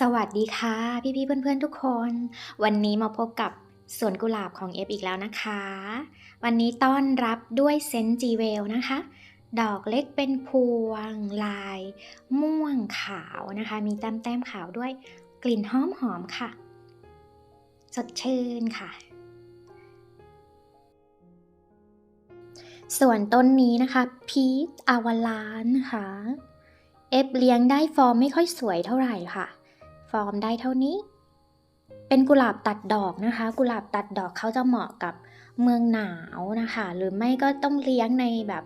สวัสดีค่ะ พี่ๆเพื่อนๆทุกคน วันนี้มาพบกับสวนกุหลาบของเอฟอีกแล้วนะคะ วันนี้ต้อนรับด้วยเซนจีเวลนะคะ ดอกเล็กเป็นพวง ลาย ม่วงขาวนะคะ มีแต้มๆขาวด้วยกลิ่นหอมหอมค่ะ สดชื่นค่ะ ส่วนต้นนี้นะคะพีทอาวาลานนะคะเอฟเลี้ยงได้ฟอร์มไม่ค่อยสวยเท่าไหร่ค่ะ ฟอร์มได้เท่านี้ เป็นกุหลาบตัดดอกนะคะ กุหลาบตัดดอกเขาจะเหมาะกับเมืองหนาวนะคะ หรือไม่ก็ต้องเลี้ยงในแบบ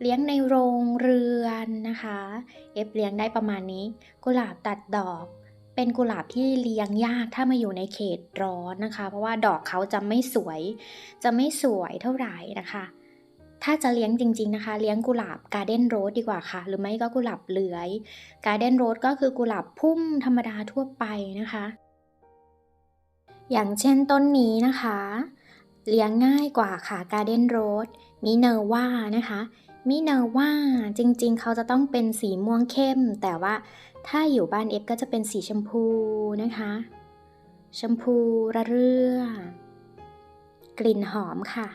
เลี้ยงในโรงเรือนนะคะ เอฟเลี้ยงได้ประมาณนี้ กุหลาบตัดดอก เป็นกุหลาบที่เลี้ยงยากถ้ามาอยู่ในเขตร้อนนะคะ เพราะว่าดอกเขาจะไม่สวย จะไม่สวยเท่าไหร่นะคะ ถ้าจะเลี้ยงจริง ๆนะคะ เลี้ยงกุหลาบการ์เด้นโรสดีกว่าค่ะ หรือไม่ก็กุหลาบเลื้อยการ์เด้นโรสก็คือกุหลาบพุ่มธรรมดาทั่วไปนะคะ อย่างเช่นต้นนี้นะคะ เลี้ยงง่ายกว่าค่ะการ์เด้นโรสมิเนอร์ว่านะคะมิเนอร์ว่าจริงๆ เขาจะต้องเป็นสีม่วงเข้ม แต่ว่าถ้าอยู่บ้านเอฟก็จะเป็นสีชมพูนะคะ ชมพูระเรื่อกลิ่นหอมค่ะ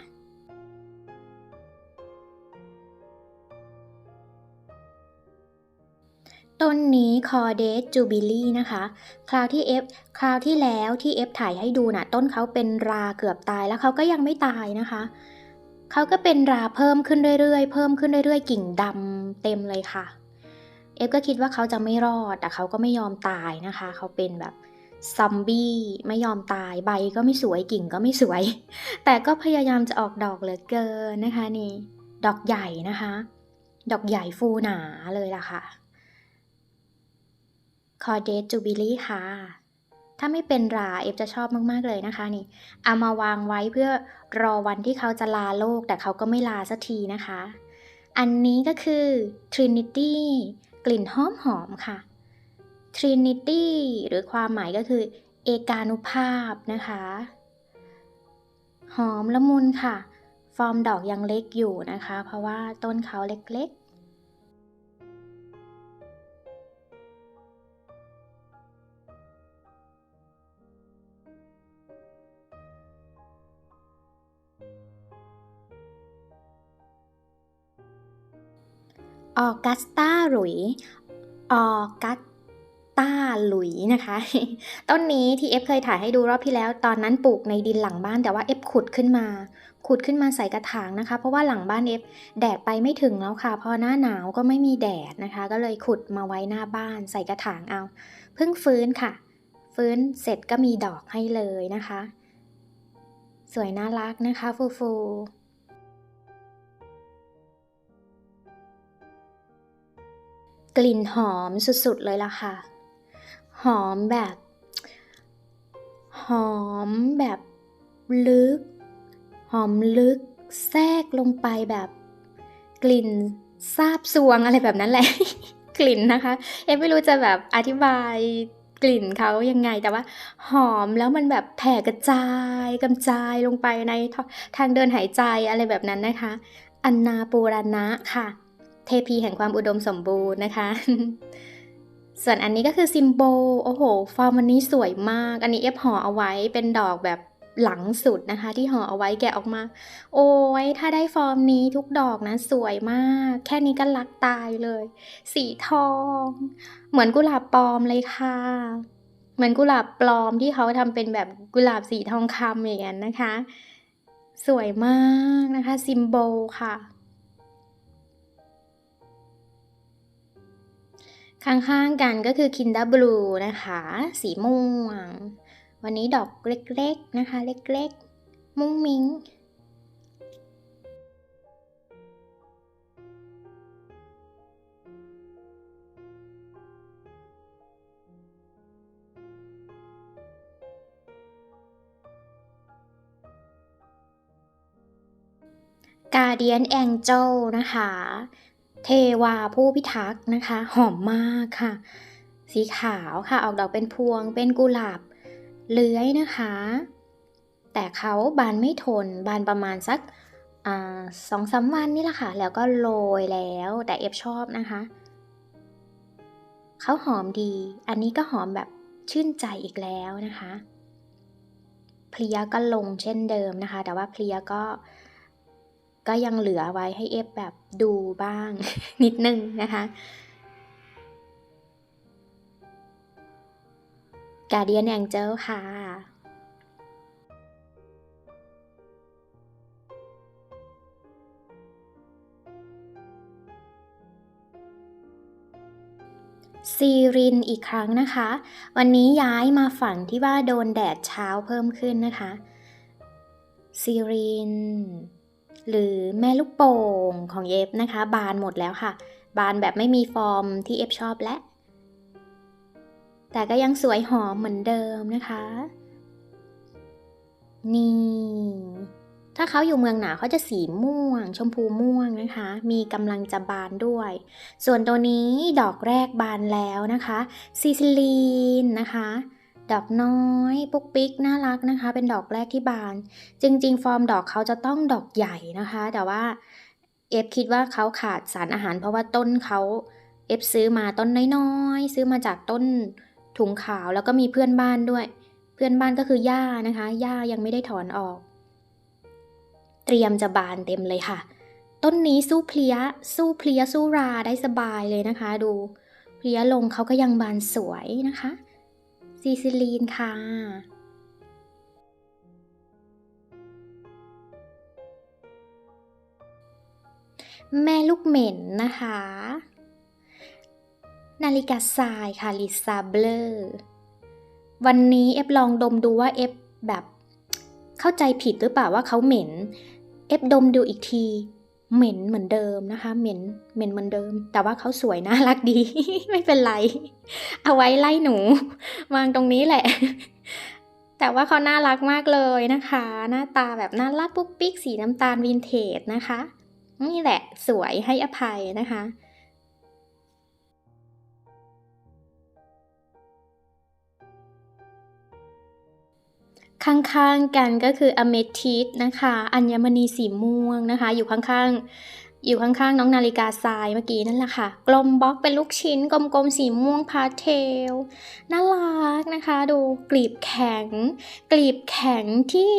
ต้นนี้คอเดสจูบิลี่นะคะ คราวที่ F คราวที่แล้วที่ F ถ่ายให้ดูนะ่ะ ต้นเขาเป็นราเกือบตายแล้วเขาก็ยังไม่ตายนะคะ เขาก็เป็นราเพิ่มขึ้นเรื่อยๆ เพิ่มขึ้นเรื่อยๆ กิ่งดำเต็มเลยค่ะ F ก็คิดว่าเขาจะไม่รอด แต่เขาก็ไม่ยอมตายนะคะ เขาเป็นแบบซอมบี้ไม่ยอมตายใบก็ไม่สวยกิ่งก็ไม่สวย แต่ก็พยายามจะออกดอกเหลือเกินนะคะนี่ ดอกใหญ่นะคะ ดอกใหญ่ฟูหนาเลยล่ะค่ะ คอเดสจูบิลี่ค่ะ ถ้าไม่เป็นราเอฟจะชอบมาก ๆ เลยนะคะนี่ เอามาวางไว้เพื่อรอวันที่เขาจะลาโลก แต่เขาก็ไม่ลาสักทีนะคะ อันนี้ก็คือ Trinity กลิ่นหอมหอมค่ะ Trinity หรือความหมายก็คือ เอกานุภาพนะคะ หอมละมุนค่ะ ฟอร์มดอกยังเล็กอยู่นะคะ เพราะว่าต้นเขาเล็ก ออกัสตาหลุยออกัสตาหลุยนะคะ ต้นนี้ที่เอฟเคยถ่ายให้ดูรอบที่แล้ว ตอนนั้นปลูกในดินหลังบ้านแต่ว่าเอฟขุดขึ้นมา ขุดขึ้นมาใส่กระถางนะคะ เพราะว่าหลังบ้านเอฟแดดไปไม่ถึงแล้วค่ะ พอหน้าหนาวก็ไม่มีแดดนะคะ ก็เลยขุดมาไว้หน้าบ้านใส่กระถางเอา เพิ่งฟื้นค่ะ ฟื้นเสร็จก็มีดอกให้เลยนะคะ สวยน่ารักนะคะฟูฟู กลิ่นหอมสุดๆเลยล่ะค่ะ หอมแบบ หอมแบบลึก หอมลึกแทรกลงไปแบบ กลิ่นซาบซวงอะไรแบบนั้นแหละ กลิ่นนะคะ เอ็มไม่รู้จะแบบอธิบายกลิ่นเขายังไงแต่ว่า หอมแล้วมันแบบแผ่กระจายกระจายลงไปในทางเดินหายใจอะไรแบบนั้นนะคะ อันนาปูรานะค่ะ เทพีแห่งความอุดมสมบูรณ์นะคะ ส่วนอันนี้ก็คือซิมโบโอ้โห ฟอร์มวันนี้สวยมาก อันนี้เอฟห่อเอาไว้เป็นดอกแบบหลังสุดนะคะ ที่ห่อเอาไว้แกะออกมา โอ้ยถ้าได้ฟอร์มนี้ทุกดอกนะสวยมาก แค่นี้ก็รักตายเลย สีทอง เหมือนกุหลาบปลอมเลยค่ะ เหมือนกุหลาบปลอมที่เขาทำเป็นแบบกุหลาบสีทองคำอย่างนั้นนะคะ สวยมากนะคะ ซิมโบค่ะ ข้างๆกันก็คือ Kinder Blue นะคะ สีม่วง วันนี้ดอกเล็กๆนะคะ เล็กๆ มุ้งมิ้ง Guardian Angel นะคะ เทวาผู้พิทักษ์นะคะ หอมมากค่ะ สีขาวค่ะ ออกดอกเป็นพวง เป็นกุหลาบเลื้อยนะคะ แต่เขาบานไม่ทน บานประมาณสักสองสามวันนี่แหละค่ะ แล้วก็โรยแล้ว แต่เอฟชอบนะคะ เขาหอมดี อันนี้ก็หอมแบบชื่นใจอีกแล้วนะคะ เพลียก็ลงเช่นเดิมนะคะ แต่ว่าเพลียก็ ก็ยังเหลือไว้ให้เอฟแบบดูบ้าง นิดนึงนะคะ Guardian Angel ค่ะ ซีรินอีกครั้งนะคะ วันนี้ย้ายมาฝั่งที่ว่าโดนแดดเช้าเพิ่มขึ้นนะคะ ซีริน หรือแม่ลูกโป่งของเอฟนะคะ บานหมดแล้วค่ะ บานแบบไม่มีฟอร์มที่เอฟชอบและ แต่ก็ยังสวยหอมเหมือนเดิมนะคะ นี่ ถ้าเขาอยู่เมืองหนาวเขาจะสีม่วง ชมพูม่วงนะคะ มีกำลังจะบานด้วย ส่วนตัวนี้ดอกแรกบานแล้วนะคะซีซิลีนนะคะ ดอกน้อยปุ๊กปิ๊กน่ารักนะคะ เป็นดอกแรกที่บาน จริง ๆ ฟอร์มดอกเขาจะต้องดอกใหญ่นะคะ แต่ว่าเอฟคิดว่าเขาขาดสารอาหาร เพราะว่าต้นเขาเอฟซื้อมาต้นน้อยๆ ซื้อมาจากต้นถุงขาวแล้วก็มีเพื่อนบ้านด้วย เพื่อนบ้านก็คือย่านะคะย่ายังไม่ได้ถอนออก เตรียมจะบานเต็มเลยค่ะ ต้นนี้สู้เพลียสู้เพลียสู้ราได้สบายเลยนะคะ ดูเพลียลงเขาก็ยังบานสวยนะคะ ซีซิลีนค่ะ แม่ลูกเหม็นนะคะ นาฬิกาทรายค่ะลิซาเบลอร์วันนี้เอฟลองดมดูว่าเอฟแบบเข้าใจผิดหรือเปล่าว่าเขาเหม็น เอฟดมดูอีกที เหม็นเหมือนเดิมนะคะ เหม็นเหม็นเหมือนเดิม แต่ว่าเขาสวยน่ารักดี ไม่เป็นไร เอาไว้ไล่หนู วางตรงนี้แหละ แต่ว่าเขาน่ารักมากเลยนะคะ หน้าตาแบบน่ารักปุ๊กปิ๊กสีน้ำตาลวินเทจนะคะ นี่แหละสวยให้อภัยนะคะ ข้างๆกันก็คืออเมทิสนะคะ อัญมณีสีม่วงนะคะ อยู่ข้างๆ อยู่ข้างๆ น้องนาฬิกาทรายเมื่อกี้นั่นแหละค่ะ กลมบล็อกเป็นลูกชิ้น กลมๆ สีม่วงพาเทล น่ารักนะคะ ดูกลีบแข็ง กลีบแข็งที่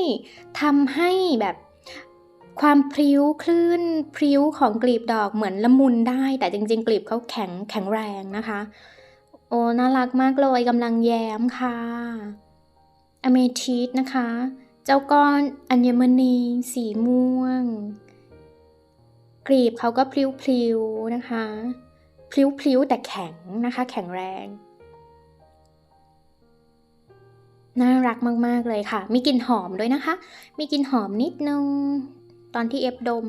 ทำให้แบบความพริ้วคลื่นพริ้วของกลีบดอกเหมือนละมุนได้ แต่จริง ๆ กลีบเขาแข็งแข็งแรงนะคะ โอ้น่ารักมากเลยกำลังแย้มค่ะ อเมทิสนะคะ เจ้าก้อนอัญมณี สีม่วง กลีบเขาก็พลิ้วๆนะคะ พลิ้วๆแต่แข็งนะคะ แข็งแรง น่ารักมากๆเลยค่ะ มีกลิ่นหอมด้วยนะคะ มีกลิ่นหอมนิดนึง ตอนที่เอฟดม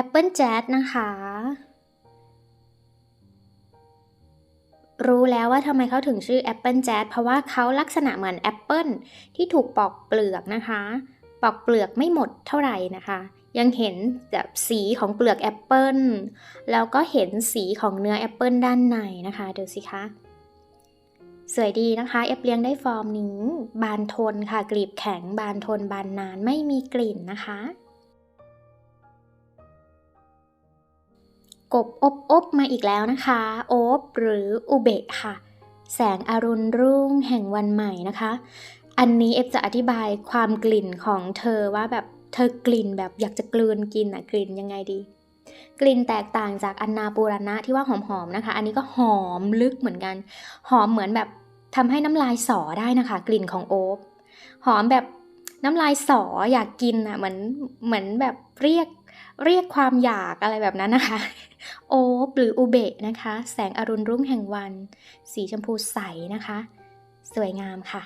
Apple Jazz นะคะ รู้แล้วว่าทำไมเขาถึงชื่อ Apple Jazz เพราะว่าเขาลักษณะเหมือนแอปเปิลที่ถูกปอกเปลือกนะคะ ปอกเปลือกไม่หมดเท่าไหร่นะคะ ยังเห็นแบบสีของเปลือกแอปเปิลแล้วก็เห็นสีของเนื้อแอปเปิลด้านในนะคะดูสิคะสวยดีนะคะเอฟเลี้ยงได้ฟอร์มนี้ บานทนค่ะกลีบแข็งบานทนบานนานไม่มีกลิ่นนะคะ กบอบอบมาอีกแล้วนะคะโอบหรืออุเบะค่ะ แสงอรุณรุ่งแห่งวันใหม่นะคะ อันนี้เอฟจะอธิบายความกลิ่นของเธอว่าแบบเธอกลิ่นแบบอยากจะกลืนกินอะกลิ่นยังไงดี กลิ่นแตกต่างจากอันนาปูรณะที่ว่าหอมๆนะคะ อันนี้ก็หอมลึกเหมือนกัน หอมเหมือนแบบทำให้น้ำลายสอได้นะคะ กลิ่นของโอบหอมแบบน้ำลายสออยากกินอะเหมือนเหมือนแบบเรียก เรียกความอยากอะไรแบบนั้นนะคะ โอบหรืออุเบะนะคะ แสงอรุณรุ่งแห่งวัน สีชมพูใสนะคะ สวยงามค่ะ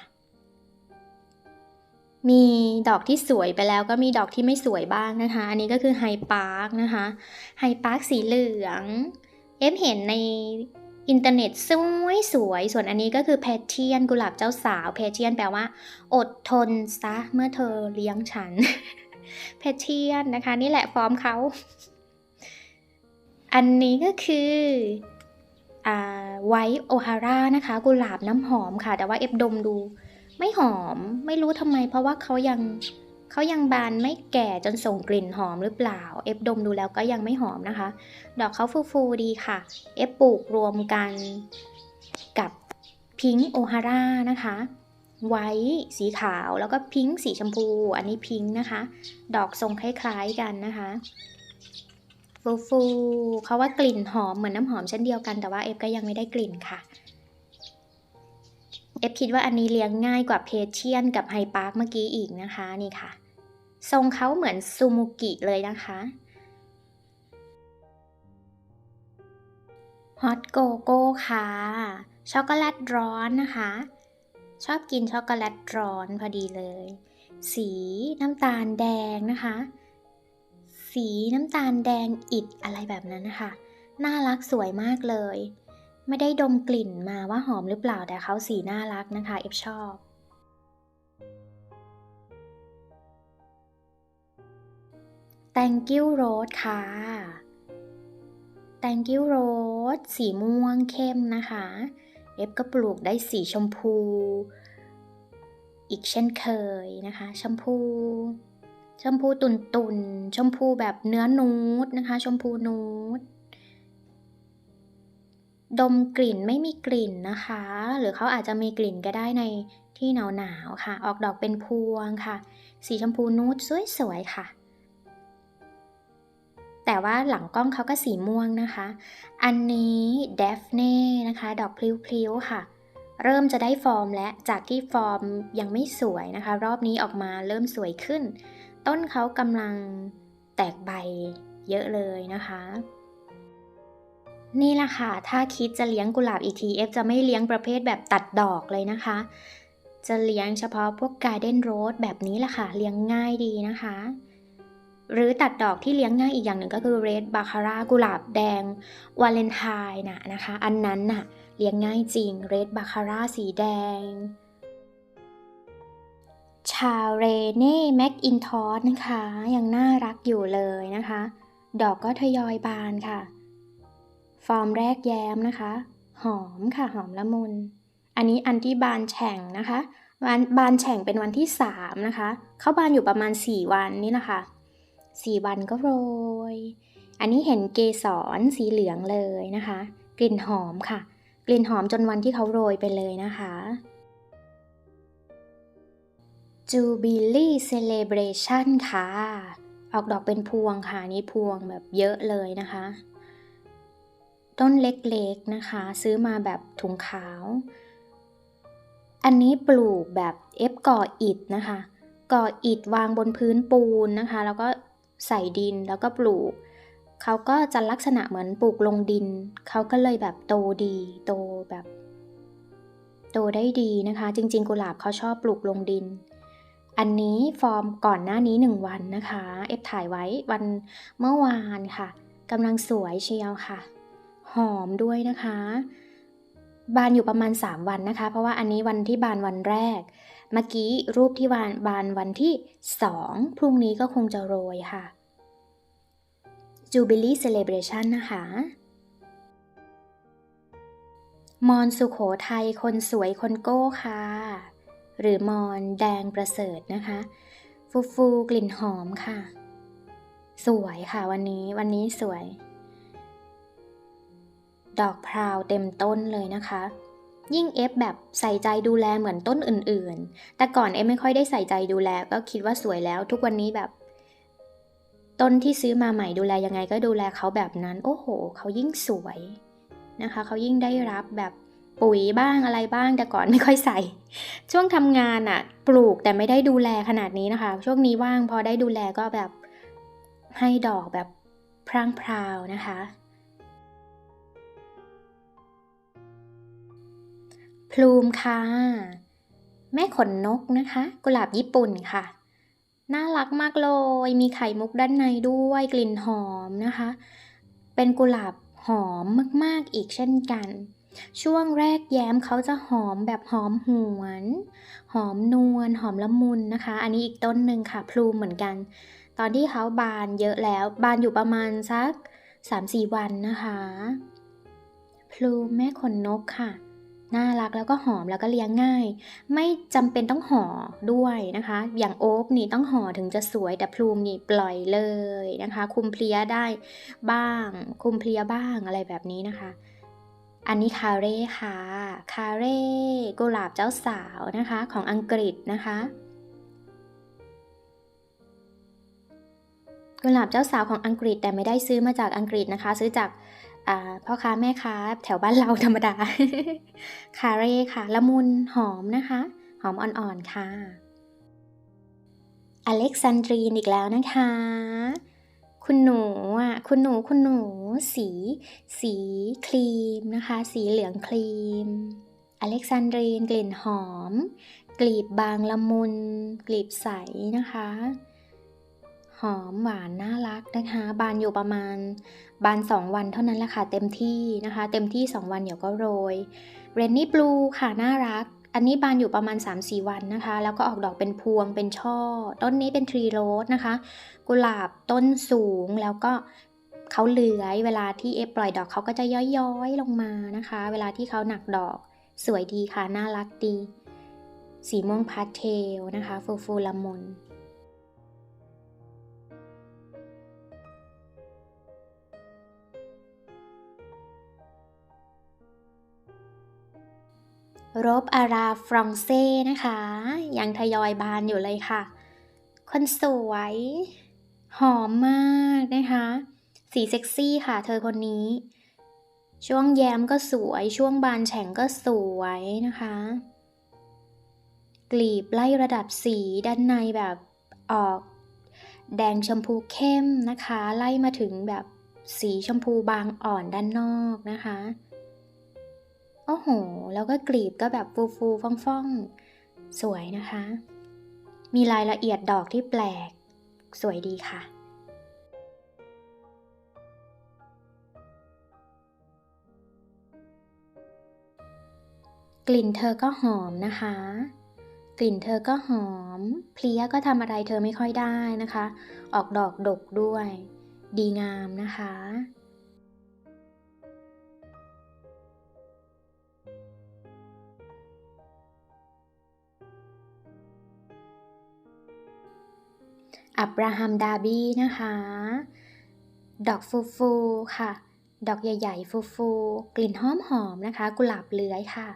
มีดอกที่สวยไปแล้วก็มีดอกที่ไม่สวยบ้างนะคะ อันนี้ก็คือไฮปาร์คนะคะ ไฮปาร์คสีเหลือง เอฟเห็นในอินเทอร์เน็ตสวยสวย ส่วนอันนี้ก็คือแพทเทียนกุหลาบเจ้าสาวแพทเทียนแปลว่า อดทนซะเมื่อเธอเลี้ยงฉัน แพทเทียนนะคะ นี่แหละฟอร์มเขา อันนี้ก็คืออ่าไวท์โอฮาร่านะคะ กุหลาบน้ำหอมค่ะ แต่ว่าเอฟดมดู ไม่หอมไม่รู้ทำไม เพราะว่าเขายังเขายังบานไม่แก่จนส่งกลิ่นหอมหรือเปล่า เอฟดมดูแล้วก็ยังไม่หอมนะคะ ดอกเขาฟูๆดีค่ะ เอฟปลูกรวมกันกับพิงค์โอฮาร่านะคะ ไว้สีขาวแล้วก็พิงค์สีชมพู อันนี้พิงค์นะคะ ดอกทรงคล้ายๆกันนะคะฟูฟูเขาว่ากลิ่นหอมเหมือนน้ำหอมเช่นเดียวกันแต่ว่าเอฟก็ยังไม่ได้กลิ่นค่ะเอฟคิดว่าอันนี้เลี้ยงง่ายกว่าเพเชียนกับไฮปาร์คเมื่อกี้อีกนะคะนี่ค่ะ ทรงเขาเหมือนซูมูกิเลยนะคะฮอตโกโก้ค่ะ ช็อกโกแลตร้อนนะคะ ชอบกินช็อกโกแลตร้อนพอดีเลย สีน้ำตาลแดงนะคะ สีน้ำตาลแดงอิดอะไรแบบนั้นนะคะ น่ารักสวยมากเลย ไม่ได้ดมกลิ่นมาว่าหอมหรือเปล่าแต่เขาสีน่ารักนะคะ เอฟชอบ Thank you Rose ค่ะ Thank you Rose สีม่วงเข้มนะคะ เอฟก็ปลูกได้สีชมพู อีกเช่นเคยนะคะ ชมพู ชมพูตุนตุนชมพูแบบเนื้อนูดนะคะ ชมพูนูดดมกลิ่นไม่มีกลิ่นนะคะ หรือเขาอาจจะมีกลิ่นก็ได้ในที่หนาวๆค่ะ ออกดอกเป็นพวงค่ะ สีชมพูนูดสวยๆค่ะ แต่ว่าหลังกล้องเขาก็สีม่วงนะคะ อันนี้เดฟเน่นะคะ ดอกพลิ้วๆค่ะ เริ่มจะได้ฟอร์มและจากที่ฟอร์มยังไม่สวยนะคะ รอบนี้ออกมาเริ่มสวยขึ้น ต้นเขากำลังแตกใบเยอะเลยนะคะ นี่แหละค่ะ ถ้าคิดจะเลี้ยงกุหลาบอีกทีเอฟจะไม่เลี้ยงประเภทแบบตัดดอกเลยนะคะ จะเลี้ยงเฉพาะพวกการ์เด้นโรสแบบนี้แหละค่ะ เลี้ยงง่ายดีนะคะ หรือตัดดอกที่เลี้ยงง่ายอีกอย่างหนึ่งก็คือเรดบาคาร่ากุหลาบแดงวาเลนไทน์น่ะนะคะ อันนั้นน่ะเลี้ยงง่ายจริงเรดบาคาร่าสีแดง ชาเรเน่แม็กอินทอสนะคะ ยังน่ารักอยู่เลยนะคะ ดอกก็ทยอยบานค่ะ ฟอร์มแรกแย้มนะคะ หอมค่ะหอมละมุน อันนี้อันที่บานแฉ่งนะคะบานบานแฉ่งเป็นวันที่ 3 นะคะ เขาบานอยู่ประมาณ 4 วันนี่นะคะ 4 วันก็โรย อันนี้เห็นเกสรสีเหลืองเลยนะคะ กลิ่นหอมค่ะ กลิ่นหอมจนวันที่เขาโรยไปเลยนะคะ Jubilee Celebration ค่ะ ออกดอกเป็นพวงค่ะ นี่พวงแบบเยอะเลยนะคะ ต้นเล็กๆนะคะ ซื้อมาแบบถุงขาว อันนี้ปลูกแบบเอฟก่ออิฐนะคะ ก่ออิฐวางบนพื้นปูนนะคะ แล้วก็ ใส่ดินแล้วก็ปลูก เขาก็จะลักษณะเหมือนปลูกลงดิน เขาก็เลยแบบโตดี โตแบบ โตได้ดีนะคะ จริง ๆ กุหลาบเขาชอบปลูกลงดิน อันนี้ฟอร์มก่อนหน้านี้หนึ่งวันนะคะ เอฟถ่ายไว้วันเมื่อวานค่ะกำลังสวยเชียวค่ะ หอมด้วยนะคะ บานอยู่ประมาณ 3 วันนะคะ เพราะว่าอันนี้วันที่บานวันแรก เมื่อกี้รูปที่บานบานวันที่ 2 พรุ่งนี้ก็คงจะโรยค่ะ Jubilee Celebration นะคะ มอนสุขโขทัยคนสวยคนโก้ค่ะ หรือมอนแดงประเสริฐนะคะ ฟูฟูกลิ่นหอมค่ะ สวยค่ะวันนี้วันนี้สวย ดอกพราวเต็มต้นเลยนะคะ ยิ่งเอฟแบบใส่ใจดูแลเหมือนต้นอื่น ๆ แต่ก่อนเอฟไม่ค่อยได้ใส่ใจดูแล ก็คิดว่าสวยแล้ว ทุกวันนี้แบบ ต้นที่ซื้อมาใหม่ดูแลยังไงก็ดูแลเขาแบบนั้น โอ้โห เขายิ่งสวยนะคะ เขายิ่งได้รับแบบปุ๋ยบ้างอะไรบ้างแต่ก่อนไม่ค่อยใส่ ช่วงทำงานอะปลูกแต่ไม่ได้ดูแลขนาดนี้นะคะ ช่วงนี้ว่างพอได้ดูแลก็แบบให้ดอกแบบพร่างพราวนะคะ พลูมค่ะ แม่ขนนกนะคะ กุหลาบญี่ปุ่นค่ะ น่ารักมากเลย มีไข่มุกด้านในด้วยกลิ่นหอมนะคะ เป็นกุหลาบหอมมากๆอีกเช่นกัน ช่วงแรกแย้มเขาจะหอมแบบหอมหวน หอมนวลหอมละมุนนะคะ อันนี้อีกต้นหนึ่งค่ะ พลูมเหมือนกัน ตอนที่เขาบานเยอะแล้ว บานอยู่ประมาณสัก 3-4 วันนะคะ พลูมแม่ขนนกค่ะ น่ารักแล้วก็หอมแล้วก็เลี้ยงง่าย ไม่จำเป็นต้องห่อด้วยนะคะ อย่างโอ๊กนี่ต้องห่อถึงจะสวยแต่พลูมนี่ปล่อยเลยนะคะ คุมเพลียได้บ้าง คุมเพลียบ้างอะไรแบบนี้นะคะ อันนี้คาเร่ค่ะคาเร่กุหลาบเจ้าสาวนะคะของอังกฤษนะคะกุหลาบเจ้าสาวของอังกฤษแต่ไม่ได้ซื้อมาจากอังกฤษนะคะ ซื้อจาก พ่อค้าแม่ค้าแถวบ้านเราธรรมดา คาเร่ค่ะ ละมุนหอมนะคะ หอมอ่อนๆค่ะ อเล็กซานดรีนอีกแล้วนะคะ คุณหนูอะ คุณหนูคุณหนู สี สีครีมนะคะ สีเหลืองครีม อเล็กซานดรีนกลิ่นหอม กลีบบางละมุน กลีบใสนะคะ หอมหวานน่ารักนะคะ บานอยู่ประมาณ บาน 2 วันเท่านั้นแหละค่ะเต็มที่นะคะ เต็มที่ 2 วันเดี๋ยวก็โรยเรนนี่บลูค่ะน่ารัก อันนี้บานอยู่ประมาณ 3-4 วันนะคะ แล้วก็ออกดอกเป็นพวงเป็นช่อ ต้นนี้เป็นทรีโรสนะคะ กุหลาบต้นสูงแล้วก็เขาเลื้อยเวลาที่เอฟปล่อยดอกเขาก็จะย้อยๆลงมานะคะ เวลาที่เขาหนักดอกสวยดีค่ะ น่ารักดี สีม่วงพาสเทลนะคะ ฟูฟูละมุน รบอาราฟรองเซ่นะคะ ยังทยอยบานอยู่เลยค่ะ คนสวย หอมมากนะคะ สีเซ็กซี่ค่ะเธอคนนี้ ช่วงแย้มก็สวย ช่วงบานแฉ่งก็สวยนะคะ กลีบไล่ระดับสีด้านในแบบออกแดงชมพูเข้มนะคะ ไล่มาถึงแบบสีชมพูบางอ่อนด้านนอกนะคะ โอ้โห แล้วก็กลีบก็แบบฟูฟูฟ่องฟ่องๆ สวยนะคะ มีรายละเอียดดอกที่แปลก สวยดีค่ะ กลิ่นเธอก็หอมนะคะ กลิ่นเธอก็หอม เพลียก็ทำอะไรเธอไม่ค่อยได้นะคะ ออกดอกดกด้วย ดีงามนะคะ อับราฮัมดาบี้นะคะ ดอกฟูฟูค่ะ ดอกใหญ่ ๆ ฟูฟูกลิ่นหอมหอมนะคะ กุหลาบเลื้อยค่ะ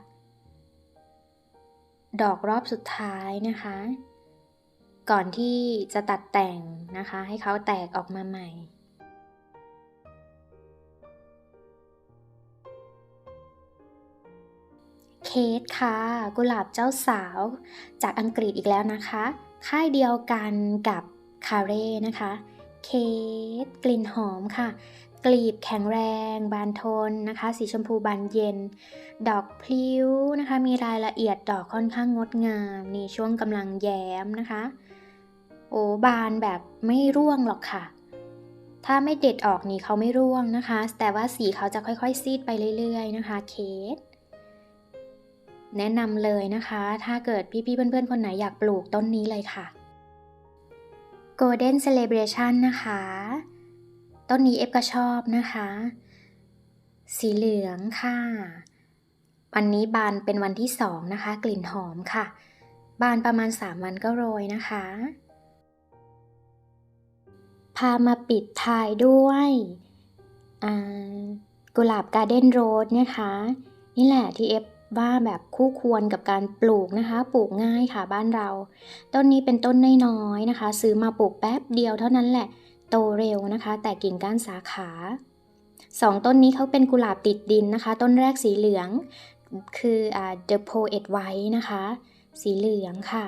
ดอกรอบสุดท้ายนะคะ ก่อนที่จะตัดแต่งนะคะ ให้เขาแตกออกมาใหม่เคสค่ะ กุหลาบเจ้าสาวจากอังกฤษอีกแล้วนะคะ ค่ายเดียวกันกับ คาเร่นะคะ เคสกลิ่นหอมค่ะ กลีบแข็งแรง บานทนนะคะ สีชมพูบานเย็น ดอกพลิ้วนะคะ มีรายละเอียดดอกค่อนข้างงดงาม นี่ช่วงกำลังแย้มนะคะ โอ้บานแบบไม่ร่วงหรอกค่ะ ถ้าไม่เด็ดออกนี่เขาไม่ร่วงนะคะ แต่ว่าสีเขาจะค่อยๆ ซีดไปเรื่อย ๆ นะคะ เคสแนะนำเลยนะคะ ถ้าเกิดพี่ๆเพื่อนๆ คนไหนอยากปลูกต้นนี้เลยค่ะ Golden Celebration นะคะ ต้นนี้เอฟก็ชอบนะคะ สีเหลืองค่ะ วันนี้บานเป็นวันที่สองนะคะ กลิ่นหอมค่ะ บานประมาณ 3 วันก็โรยนะคะ พามาปิดท้ายด้วยกุหลาบการ์เด้นโรสนะคะ นี่แหละที่เอฟ ว่าแบบคู่ควรกับการปลูกนะคะ ปลูกง่ายค่ะบ้านเรา ต้นนี้เป็นต้นน้อยๆนะคะ ซื้อมาปลูกแป๊บเดียวเท่านั้นแหละ โตเร็วนะคะ แต่กิ่งก้านสาขาสองต้นนี้เขาเป็นกุหลาบติดดินนะคะ ต้นแรกสีเหลือง คืออ่า The Poet White นะคะ สีเหลืองค่ะ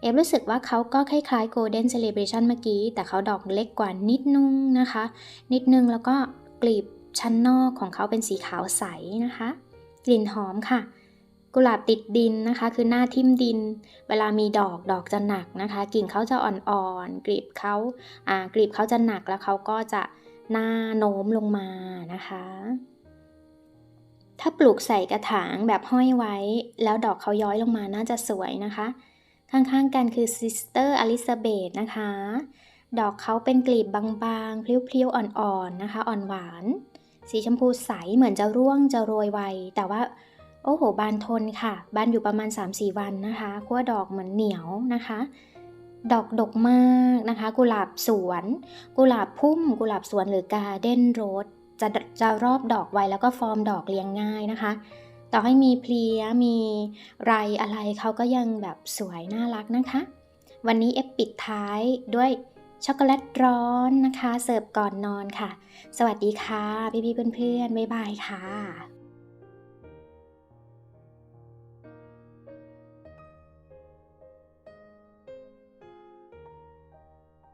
เอฟรู้สึกว่าเขาก็คล้ายๆ Golden Celebration เมื่อกี้ แต่เขาดอกเล็กกว่านิดนึงนะคะ นิดนึงแล้วก็กลีบชั้นนอกของเขาเป็นสีขาวใสนะคะ กลิ่นหอมค่ะ กุหลาบติดดินนะคะ คือหน้าทิ่มดิน เวลามีดอกดอกจะหนักนะคะ กิ่งเขาจะอ่อนๆกลีบเขาอ่ากลีบเขาจะหนักแล้วเขาก็จะหน้าโน้มลงมานะคะ ถ้าปลูกใส่กระถางแบบห้อยไว้ แล้วดอกเขาย้อยลงมาน่าจะสวยนะคะ ข้างๆกันคือ Sister Elizabeth นะคะ ดอกเขาเป็นกลีบบางๆ พลี้วๆ อ่อนๆนะคะ อ่อนหวาน สีชมพูใสเหมือนจะร่วงจะโรยไวแต่ว่า โอ้โห บานทนค่ะ บานอยู่ประมาณ 3-4 วันนะคะขั้วดอกเหมือนเหนียวนะคะ ดอกดกมากนะคะ กุหลาบสวน กุหลาบพุ่ม กุหลาบสวนหรือการ์เด้นโรสจะจะรอบดอกไว้แล้วก็ฟอร์มดอกเรียงง่ายนะคะ ต่อให้มีเพลียมีไรอะไรเขาก็ยังแบบสวยน่ารักนะคะ วันนี้เอฟปิดท้ายด้วยช็อกโกแลตร้อนนะคะ เสิร์ฟก่อนนอนค่ะ สวัสดีค่ะ พี่ๆเพื่อนๆ บ๊ายบายค่ะ